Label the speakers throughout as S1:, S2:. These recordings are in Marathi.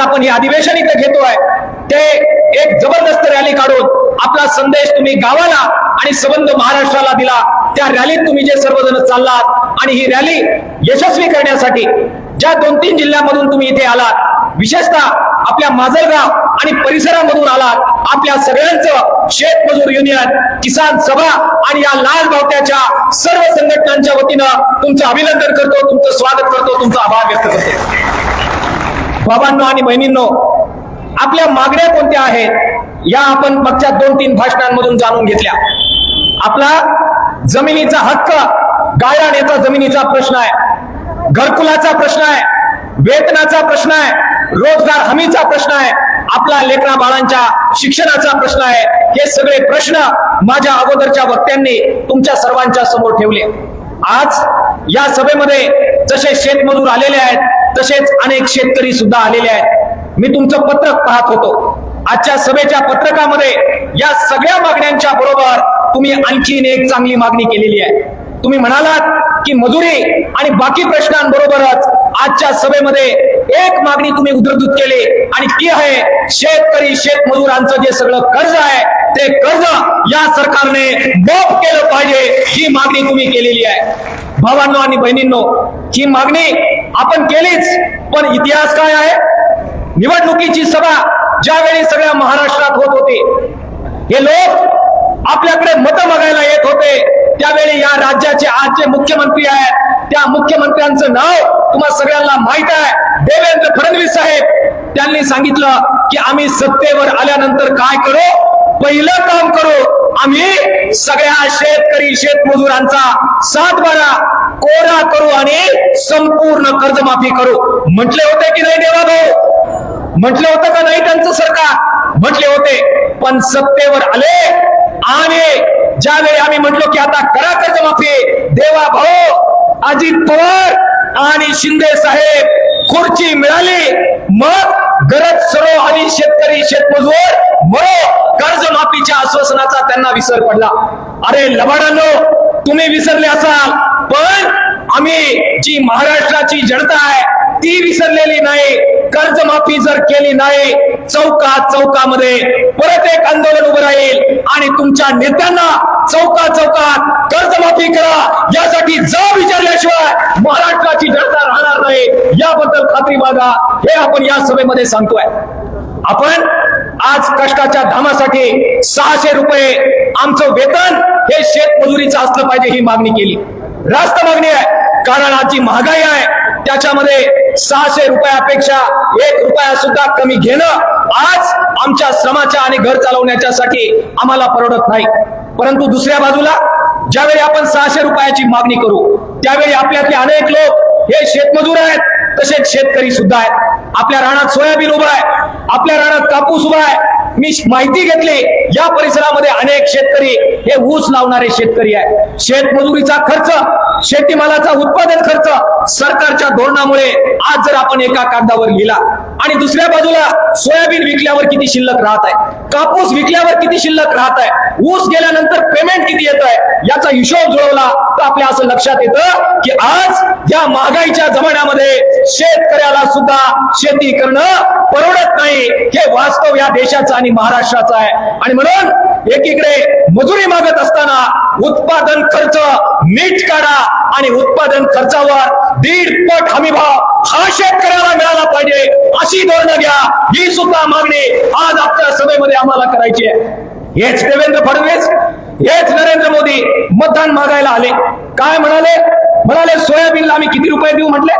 S1: आपण हे अधिवेशन इथे घेतोय. ते एक जबरदस्त रॅली काढून आपला संदेश तुम्ही गावाला आणि संबंध महाराष्ट्राला दिला. त्या रॅलीत तुम्ही जे सर्वजण चाललात आणि ही रॅली यशस्वी करण्यासाठी ज्या दोन तीन जिल्ह्यामधून तुम्ही इथे आलात विशेषतः आपल्या माजलगाव आणि परिसरामधून आलात आपल्या सगळ्यांचं शेतमजूर युनियन किसान सभा आणि या लाल बावट्याच्या सर्व संघटनांच्या वतीनं तुमचं अभिनंदन करतो तुमचं स्वागत करतो तुमचा आभार व्यक्त करतो. बाबांनो आणि बहिणींनो आपल्या मागण्या कोणत्या आहेत या आपण मागच्या दोन तीन भाषणांमधून जाणून घेतल्या. आपला जमिनीचा हक्क गाळण्याचा जमिनीचा प्रश्न आहे घरकुलाचा प्रश्न आहे वेतनाचा प्रश्न आहे रोजगार हमीचा प्रश्न आहे आपला लेकरा बाळांच्या शिक्षणाचा प्रश्न आहे हे सगळे प्रश्न माझ्या अगोदरच्या वक्त्यांनी तुमच्या सर्वांच्या समोर ठेवले. आज या सभेमध्ये जसे शेतमजूर आलेले आहेत तसेच अनेक शेतकरी सुद्धा आलेले आहेत. मी तुमचं पत्रक पाहत होतो. आजच्या सभेच्या पत्रकामध्ये या सगळ्या मागण्यांच्या बरोबर तुम्ही आणखीन एक चांगली मागणी केलेली आहे. तुम्ही म्हणालात की मजुरी आणि बाकी प्रश्नांबरोबरच आजच्या सभेमध्ये एक मागणी तुम्ही उद्धृत केली आणि ती आहे शेतकरी शेतमजुरांचं जे सगळं कर्ज आहे ते कर्ज या सरकारने माफ केलं पाहिजे ही मागणी तुम्ही केलेली आहे. भावांनो आणि बहिणींनो ही मागणी आपण केलीच पण इतिहास काय आहे? निवडणुकीची सभा ज्यावेळी सगळ्या महाराष्ट्रात होत होती हे लोक आपल्याकडे मतं मागायला येत होते. त्यावेळी या राज्याचे आज जे मुख्यमंत्री आहेत. त्या मुख्यमंत्र्यांचं नाव तुम्हा सगळ्यांना माहीत आहे. देवेंद्र फडणवीस साहेब त्यांनी सांगितलं की आम्ही सत्तेवर आल्यानंतर काय करू? पहिलं काम करू. आम्ही सगळ्या शेतकरी शेतमजुरांचा सातबारा कोरा करू आणि संपूर्ण कर्जमाफी करू. म्हटले होते की नाही देवा भाऊ? म्हटले होतं का नाही त्यांचं सरकार? म्हटले होते. पण सत्तेवर आले आणि ज्यावेळी आम्ही म्हटलो की आता करा कर्जमाफी देवा भाऊ अजित पवार आणि शिंदे साहेब खुर्ची मिळाली मग गरज आणि शेतकरी शेतमजूर मरो कर्जमाफीच्या आश्वासनाचा त्यांना विसर पडला. अरे लबाडांनो तुम्ही विसरले असाल पण आम्ही जी महाराष्ट्राची जनता आहे ती विसरलेली नाही. कर्जमाफी जर केली नाही चौकात चौकामध्ये परत एक आंदोलन उभं राहील आणि तुमच्या नेत्यांना चौका चौकात कर्जमाफी करा यासाठी जा विचारल्याशिवाय महाराष्ट्राची जनता राहणार नाही याबद्दल हे आपण या सभेमध्ये सांगतोय. आपण आज कष्टाच्या धामासाठी सहाशे रुपये आमचं वेतन हे शेतमजुरीचं असलं पाहिजे ही मागणी केली. रास्त मागणी आहे. कारण आजची महागाई आहे. त्याच्यामध्ये सहाशे रुपयापेक्षा एक रुपया सुद्धा कमी घेणं आज आमच्या श्रमाच्या आणि घर चालवण्याच्यासाठी आम्हाला परवडत नाही. परंतु दुसऱ्या बाजूला ज्यावेळी आपण सहाशे रुपयाची मागणी करू त्यावेळी आपल्यातले अनेक लोक हे शेतमजूर आहेत. तसेच शेतकरी सुद्धा आहेत. आपल्या रानात सोयाबीन उभं आहे. आपल्या रानात कापूस उभा आहे. मी माहिती घेतली या परिसरामध्ये अनेक शेतकरी हे ऊस लावणारे शेतकरी आहेत. शेतमजुरीचा खर्च शेतीमालाचा उत्पादन खर्च सरकारच्या धोरणामुळे आज जर आपण एका कागदावर लिहिला आणि दुसऱ्या बाजूला सोयाबीन विकल्यावर किती शिल्लक राहत आहे कापूस विकल्यावर किती शिल्लक राहत आहे ऊस गेल्यानंतर पेमेंट किती येत आहे याचा हिशोब जुळवला तर आपल्या असं लक्षात येतं की आज या महागाईच्या जमान्यामध्ये शेतकऱ्याला सुद्धा शेती करणं परवडत नाही. हे वास्तव या देशाचं आणि महाराष्ट्राचं आहे. आणि म्हणून एकीकडे मजुरी मागत असताना उत्पादन खर्च नीट काढा आणि उत्पादन खर्चावर दीड पट हमी भाव हा शेतकऱ्याला मिळाला पाहिजे अशी धोरणं घ्या. ही सुद्धा मागणी आज आपल्या सभेमध्ये आम्हाला करायची आहे. हेच देवेंद्र फडणवीस हेच नरेंद्र मोदी मतदान मागायला आले. काय म्हणाले? म्हणाले सोयाबीनला आम्ही किती रुपये देऊ? म्हटले.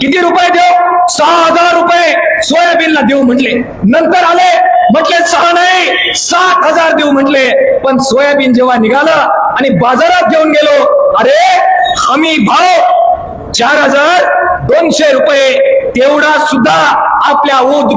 S1: किती रुपये देऊ? सहा हजार रुपये सोयाबीनला देऊ म्हटले. नंतर आले. म्हटले सहा नाही सात हजार देऊ म्हटले. पण सोयाबीन जेव्हा निघालं आणि बाजारात घेऊन गेलो अरे हमी भाव चार हजार दोनशे रुपये तेवढा सुद्धा आपल्या उद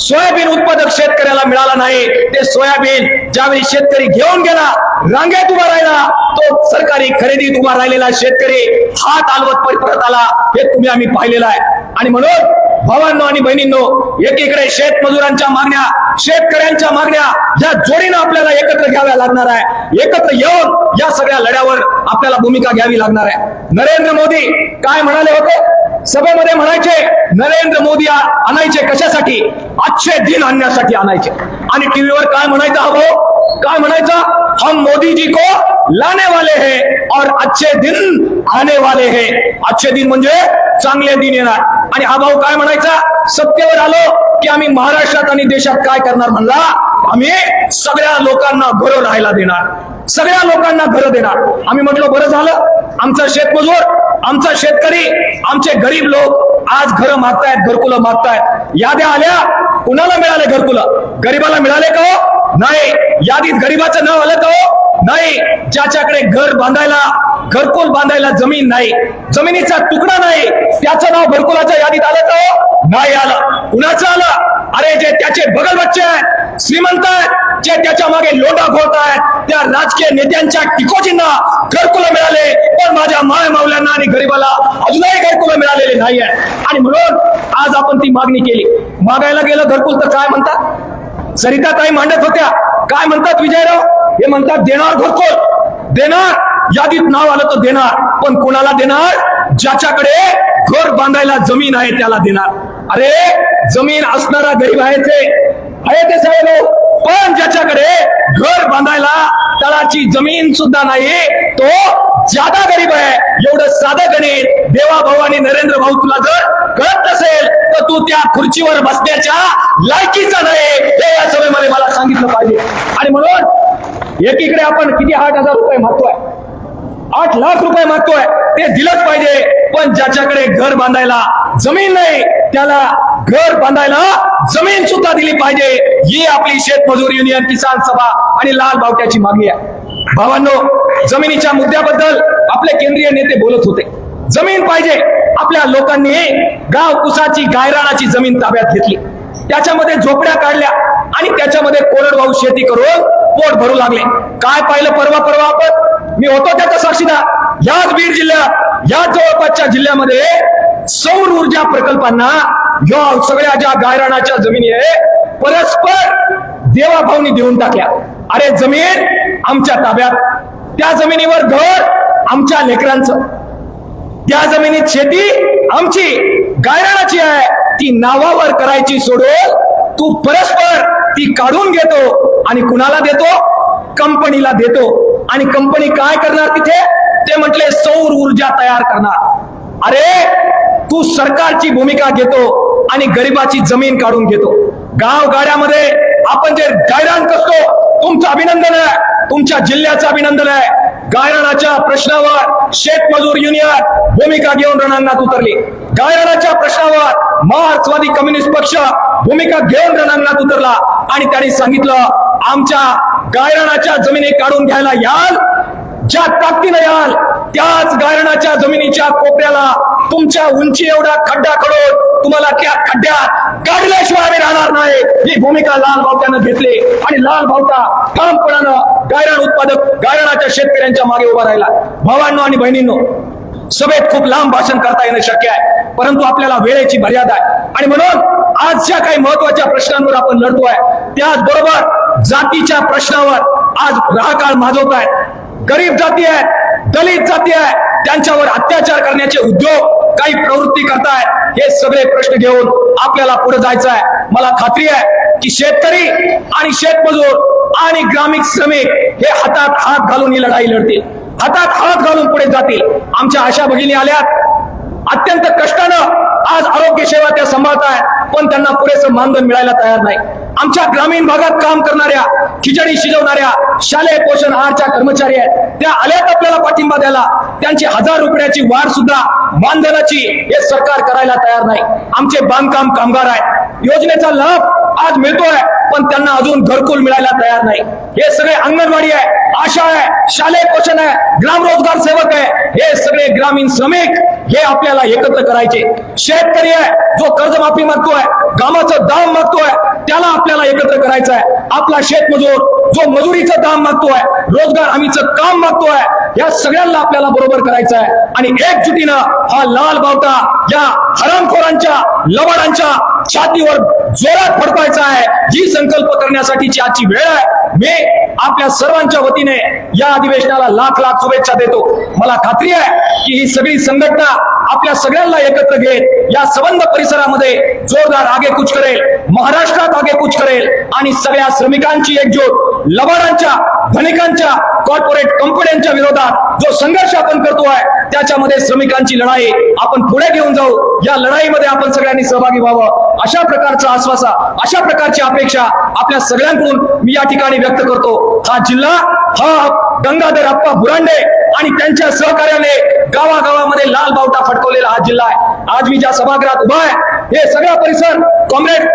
S1: सोयाबीन उत्पादक शेतकऱ्याला मिळाला नाही. ते सोयाबीन ज्यावेळी शेतकरी घेऊन गेला रांगेत उभा राहिला तो सरकारी खरेदीत उभा राहिलेला शेतकरी हात आलवत परत आला. हे तुम्ही आम्ही पाहिलेलं आहे. आणि म्हणून भावांनो आणि बहिणींनो एकीकडे शेतमजुरांच्या मागण्या शेतकऱ्यांच्या मागण्या या जोडीनं आपल्याला एकत्र घ्याव्या लागणार आहे. एकत्र येऊन या सगळ्या लढ्यावर आपल्याला भूमिका घ्यावी लागणार आहे. नरेंद्र मोदी काय म्हणाले होते? सभेमध्ये म्हणायचे नरेंद्र मोदी आणायचे कशासाठी? अच्छे दिन आणण्यासाठी आणायचे. आणि टीव्हीवर काय म्हणायचं हा भाऊ काय म्हणायचा? हम मोदी जी को लाने वाले हैं और अच्छे दिन आने वाले हैं. अच्छे दिन म्हणजे चांगले दिन येणार. आणि हा भाऊ काय म्हणायचा? सत्तेवर आलो की आम्ही महाराष्ट्रात आणि देशात काय करणार म्हणला? आम्ही सगळ्या लोकांना घरं राहायला देणार. सगळ्या लोकांना घरं देणार. आम्ही म्हटलं बरं झालं. आमचा शेतमजूर आमचा शेतकरी आमचे गरीब लोक आज घरं मागतायत घरकुलं मागतायत. याद्या आल्या कुणाला मिळाले घरकुलं? गरीबाला मिळाले का हो? नाही. यादीत गरीबाचं नाव आलं का हो? नाही. ज्याच्याकडे घर बांधायला घरकुल बांधायला जमीन नाही जमिनीचा तुकडा नाही त्याचं नाव घरकुलाच्या यादीत आलं का हो? नाही आलं. कुणाचं आलं? अरे जे त्याचे बगल बच्चे आहेत श्रीमंत आहेत जे त्याच्यामागे लोंढा घोळत आहेत त्या राजकीय नेत्यांच्या टिकोजींना घरकुलं मिळाले पण माझ्या माय मावल्यांना आणि गरीबाला अजूनही घरकुलं मिळालेले नाही आहे आणि म्हणून आज आपण ती मागणी केली. मागायला गेलं घरकुल तर काय म्हणतात? सरिता ताई मांडत होत्या. काय म्हणतात विजयराव? हे म्हणतात देणार घरकुल. देणार? यादीत नाव आलं तर देणार. पण कोणाला देणार? ज्याच्याकडे घर बांधायला जमीन आहे त्याला देणार. अरे जमीन असणारा गरीब आहे ते. आहे ते साहेब. पण ज्याच्याकडे घर बांधायला तळाची जमीन सुद्धा नाही तो ज्यादा गरीब आहे. एवढं साधं गणित देवा भवानी नरेंद्र भाऊ तुला जर कळत नसेल तर तू त्या खुर्चीवर बसण्याच्या लायकीचा नाही. हे या सभेमध्ये मला सांगितलं पाहिजे. आणि म्हणून एकीकडे आपण किती आठ हजार रुपये मागतोय? आठ लाख रुपये मागतोय. ते दिलंच पाहिजे. पण ज्याच्याकडे घर बांधायला जमीन नाही त्याला घर बांधायला जमीन सुद्धा दिली पाहिजे. ही आपली शेतमजूर युनियन किसान सभा आणि लाल बावट्याची मागणी आहे. भावांनो जमिनीच्या मुद्द्याबद्दल आपले केंद्रीय नेते बोलत होते. जमीन पाहिजे. आपल्या लोकांनी गाव कुसाची गायराणाची जमीन ताब्यात घेतली. त्याच्यामध्ये झोपड्या काढल्या आणि त्याच्यामध्ये कोरडवाहू शेती करून पोट भरू लागले. काय पाहिलं परवा परवा आपण? मी होतो त्याचा साक्षीदार. याच बीड जिल्ह्यात या जवळपासच्या जिल्ह्यामध्ये सौर ऊर्जा प्रकल्पांना या सगळ्या ज्या गायराणाच्या जमिनी आहे परस्पर देवाभावनी देऊन टाकल्या. अरे जमीन आमच्या ताब्यात. त्या जमिनीवर घर आमच्या लेकरांचं. त्या जमिनीत शेती आमची. गायराणाची आहे. ती नावावर करायची सोडून तू परस्पर ती काढून घेतो आणि कुणाला देतो? कंपनीला देतो. आणि कंपनी काय करणार तिथे? ते म्हटले सौर ऊर्जा तयार करणार. अरे तू सरकारची भूमिका घेतो आणि गरिबाची जमीन काढून घेतो. गाव गाड्यामध्ये आपण जे गायरान करतो तुमचं अभिनंदन आहे. तुमच्या जिल्ह्याचं अभिनंदन आहे. गायरानाच्या प्रश्नावर शेतमजूर युनियन भूमिका घेऊन रणांगणात उतरली. गायरानाच्या प्रश्नावर मार्क्सवादी कम्युनिस्ट पक्ष भूमिका घेऊन रणांगणात उतरला. आणि त्यांनी सांगितलं आमच्या गायरानाच्या जमिनी काढून घ्यायला याल ज्या ताकदीनं याल त्याच गायनाच्या जमिनीच्या कोपऱ्याला तुमच्या उंची एवढा खड्डा खडून तुम्हाला त्या खड्ड्यात काढल्याशिवाय आम्ही राहणार नाही. ही भूमिका लाल भावत्यानं घेतली आणि लाल भावता ठामपणानं गायरण उत्पादक गायरणाच्या शेतकऱ्यांच्या मागे उभा राहिला. भावांनो आणि बहिणींनो सभेत खूप लांब भाषण करता येणं शक्य आहे परंतु आपल्याला वेळेची मर्यादा आहे. आणि म्हणून आज ज्या काही महत्त्वाच्या प्रश्नांवर आपण लढतोय त्याचबरोबर जातीच्या प्रश्नावर आज राहकाळ माजवत आहेत गरीब जाती आहे दलित जाती आहे त्यांच्यावर अत्याचार करण्याचे उद्योग काही प्रवृत्ती करतायत हे सगळे प्रश्न घेऊन आपल्याला पुढे जायचं आहे. मला खात्री आहे की शेतकरी आणि शेतमजूर आणि ग्रामीण श्रमिक हे हातात हात घालून ही लढाई लढतील. हातात हात घालून पुढे जातील. आमच्या आशा भगिनी आल्यात अत्यंत कष्टानं आज आरोग्य सेवा त्या सांभाळतायत पण त्यांना पुरेसं मानधन मिळायला तयार नाही. आमच्या ग्रामीण भागात काम करणाऱ्या खिचडी शिजवणाऱ्या शालेय पोषण आहारच्या कर्मचारी आहेत. त्या आल्यात आपल्याला पाठिंबा द्यायला. त्यांची हजार रुपयाची वाढ सुद्धा मानधनाची हे सरकार करायला तयार नाही. आमचे बांधकाम कामगार आहेत. योजनेचा लाभ आज मिळतोय पण त्यांना अजून घरकुल मिळायला तयार नाही. हे सगळे अंगणवाडी आहे आशा आहे शालेय पोषण आहे ग्राम रोजगार सेवक आहे. हे सगळे ग्रामीण श्रमिक हे आपल्याला एकत्र करायचे. शेतकरी आहे जो कर्जमाफी मागतोय कामाचं दाम मागतोय त्याला आपल्याला एकत्र करायचं आहे आपला शेतमजूर जो मजुरीचं दाम मागतोय रोजगार हमीचं काम मागतोय या सगळ्यांना आपल्याला बरोबर करायचं आहे आणि एकजुटीनं हा लाल बावटा या हरामखोरांच्या लबाडांच्या छातीवर जोरात फडकायचा आहे. ही संकल्प करण्यासाठीची आजची वेळ आहे. मी आपल्या सर्वांच्या वतीने या अधिवेशनाला लाख लाख शुभेच्छा देतो. मला खात्री आहे की ही सगळी संघटना आपल्या सगळ्यांना एकत्र घेत या संबंध परिसरामध्ये जोरदार आगेकूच करेल. महाराष्ट्रात आगेकूच करेल. आणि सगळ्या श्रमिकांची एकजूट लबाडांच्या धनिकांच्या कॉर्पोरेट कंपन्यांच्या विरोधात जो संघर्ष आपण करतोय त्याच्यामध्ये श्रमिकांची लढाई आपण पुढे घेऊन जाऊ. या लढाईमध्ये आपण सगळ्यांनी सहभागी व्हावं. अशा प्रकारचा आश्वासा अशा प्रकारची अपेक्षा आपल्या सगळ्यांकडून मी या ठिकाणी व्यक्त करतो. हा जिल्हा हा गंगाधर अप्पा बुरांडे आणि त्यांच्या सहकार्याने गावागावामध्ये लाल बावटा फटकवलेला हा जिल्हा आहे. आज मी ज्या सभागृहात उभा आहे हे सगळा परिसर कॉम्रेड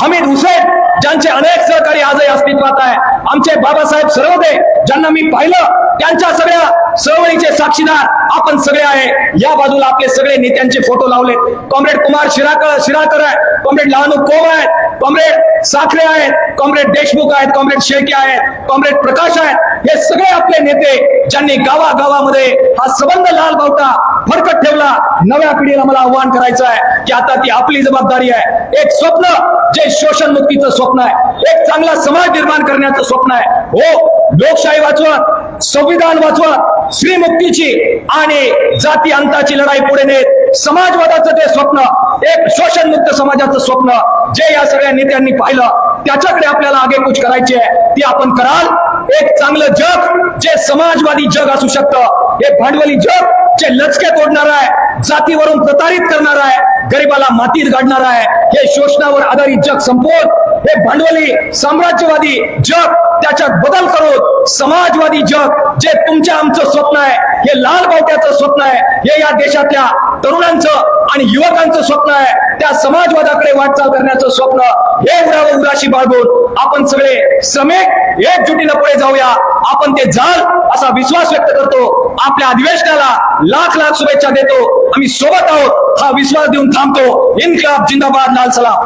S1: हमीद हुसेन ज्यांचे अनेक सहकारी आजही अस्तित्वात आहे. आमचे बाबासाहेब सरवदे ज्यांना मी पाहिलं त्यांच्या सगळ्या चळवळीचे साक्षीदार आपण सगळे आहे. या बाजूला आपले सगळे नेत्यांचे फोटो लावले. कॉम्रेड कुमार शिराकर शिराकर आहे कॉम्रेड लहानू कोम आहेत. कॉम्रेड साखरे आहेत. कॉम्रेड देशमुख आहेत. कॉम्रेड शेळके आहेत. कॉम्रेड प्रकाश आहेत. हे सगळे आपले नेते ज्यांनी गावागावामध्ये हा संबंध लाल बावटा फरकत ठेवला नव्या पिढीला मला आव्हान करायचं आहे की आता ती आपली जबाबदारी आहे. एक स्वप्न जे शोषण मुक्तीचं स्वप्न स्वप्न आहे. एक चांगला समाज निर्माण करण्याचं स्वप्न आहे. हो लोकशाही वाचवा संविधान वाचवा श्रीमुक्तीची आणि जाती अंताची लढाई पुढे नेत. समाजवादाचं ते स्वप्न एक शोषण मुक्त समाजाचं स्वप्न जे या सगळ्या नेत्यांनी पाहिलं त्याच्याकडे आपल्याला आगेकूच करायची आहे. ती आपण कराल. एक चांगलं जग जे समाजवादी जग असू शकतं हे भांडवली जग जे लचके तोडणार आहे जातीवरून प्रतारित करणार आहे गरिबाला मातीत गाडणार आहे हे शोषणावर आधारित जग संपवत हे भांडवली साम्राज्यवादी जग त्याच्यात बदल करून समाजवादी जग जे तुमच्या आमचं स्वप्न आहे हे लाल बावट्याचं स्वप्न आहे हे या देशातल्या तरुणांचं आणि युवकांचं स्वप्न आहे त्या समाजवादाकडे वाटचाल करण्याचं स्वप्न हे उरावं उराशी बाळगून आपण सगळे श्रमिक एकजुटीनं पुढे जाऊया. आपण ते जाल असा विश्वास व्यक्त करतो. आपल्या अधिवेशनाला लाख लाख शुभेच्छा देतो. आम्ही सोबत आहोत. हा विश्वास देऊन थांबतो. इन्कलाब जिंदाबाद लाल सलाम.